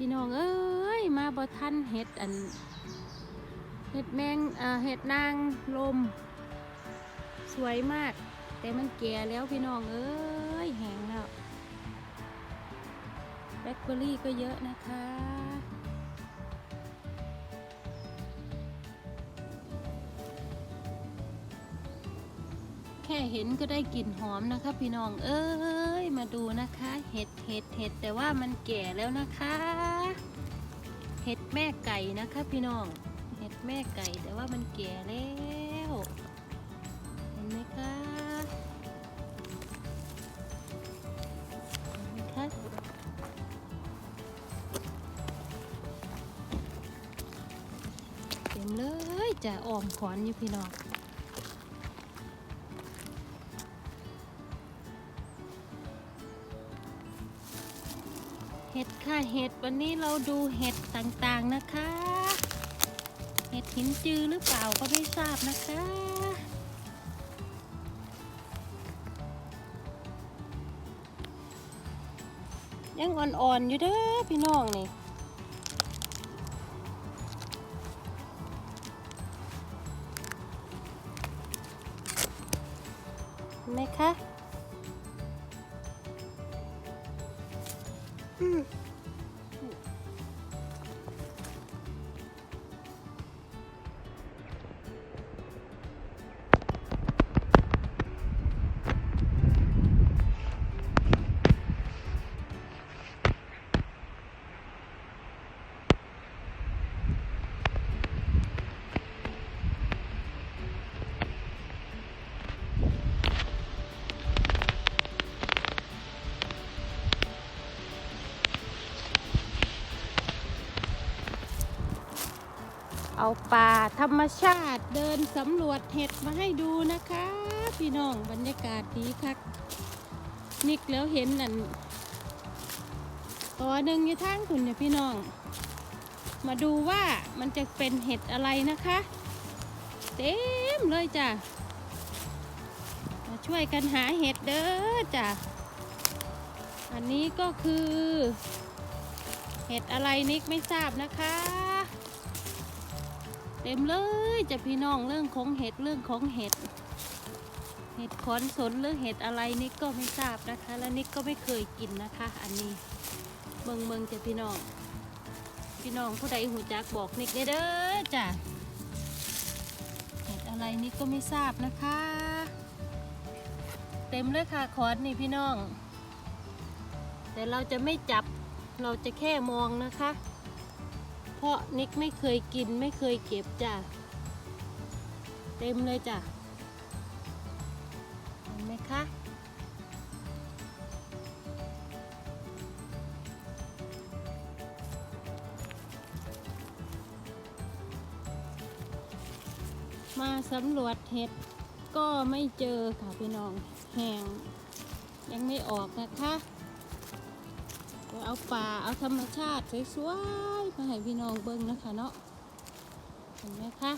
พี่น้องเอ้ยมาบ่ทันเห็ดอันเห็ดแมงอ่าเห็ดนางลม สวยมาก แต่มันแก่แล้วพี่น้องเอ้ยแห้งแล้วแบล็คเบอร์รี่ก็เยอะนะคะ แค่เห็นก็ได้กลิ่นหอมนะคะ พี่น้องเอ้ยมาดูนะคะ เห็ดเห็ดเห็ดแต่ว่ามันแก่แล้วนะคะ เห็ดแม่ไก่นะคะ พี่น้อง เห็ดแม่ไก่แต่ว่ามันแก่แล้วเห็นไหมคะเห็นไหมคะเต็มเลยจะออมขอนอยู่พี่น้อง ห็ดค่ะเห็ดวันนี้เราดูเห็ดต่างๆนะคะ เห็ดหินจือหรือเปล่าก็ไม่ทราบนะคะ ยังอ่อนๆอยู่เด้อพี่น้องนี่ไหมคะ เอาป่าธรรมชาติเดินสำรวจเห็ดมาให้ดูนะคะ พี่น้องบรรยากาศดีคักนิกแล้วเห็นนั่นตัวหนึ่งอยู่ทางคุณเนี่ยพี่น้อง มาดูว่ามันจะเป็นเห็ดอะไรนะคะ เต็มเลยจ้ะมาช่วยกันหาเห็ดเด้อจ้ะอันนี้ก็คือ เห็ดอะไรนิกไม่ทราบนะคะ เต็มเลยจะพี่น้องเรื่องของเห็ดเรื่องของเห็ด เห็ดขอนสนหรือเห็ดอะไรนิกก็ไม่ทราบนะคะ และนิกก็ไม่เคยกินนะคะ อันนี้เมืองเมืองจะพี่น้อง พี่น้องผู้ใดหูจักบอกนิกได้เด้อจ้ะเห็ดอะไรนิกก็ไม่ทราบนะคะ เต็มเลยค่ะขอนนี่พี่น้อง แต่เราจะไม่จับเราจะแค่มองนะคะ เพราะนิกไม่เคยกินไม่เคยเก็บจ้ะ เต็มเลยจ้ะ เห็นไหมคะมาสำรวจเห็ดก็ไม่เจอค่ะพี่น้องแห้งยังไม่ออกนะคะ เอาป่าเอาธรรมชาติสวยๆมาให้พี่น้องเบิ่งนะคะเนาะเห็นไหมคะ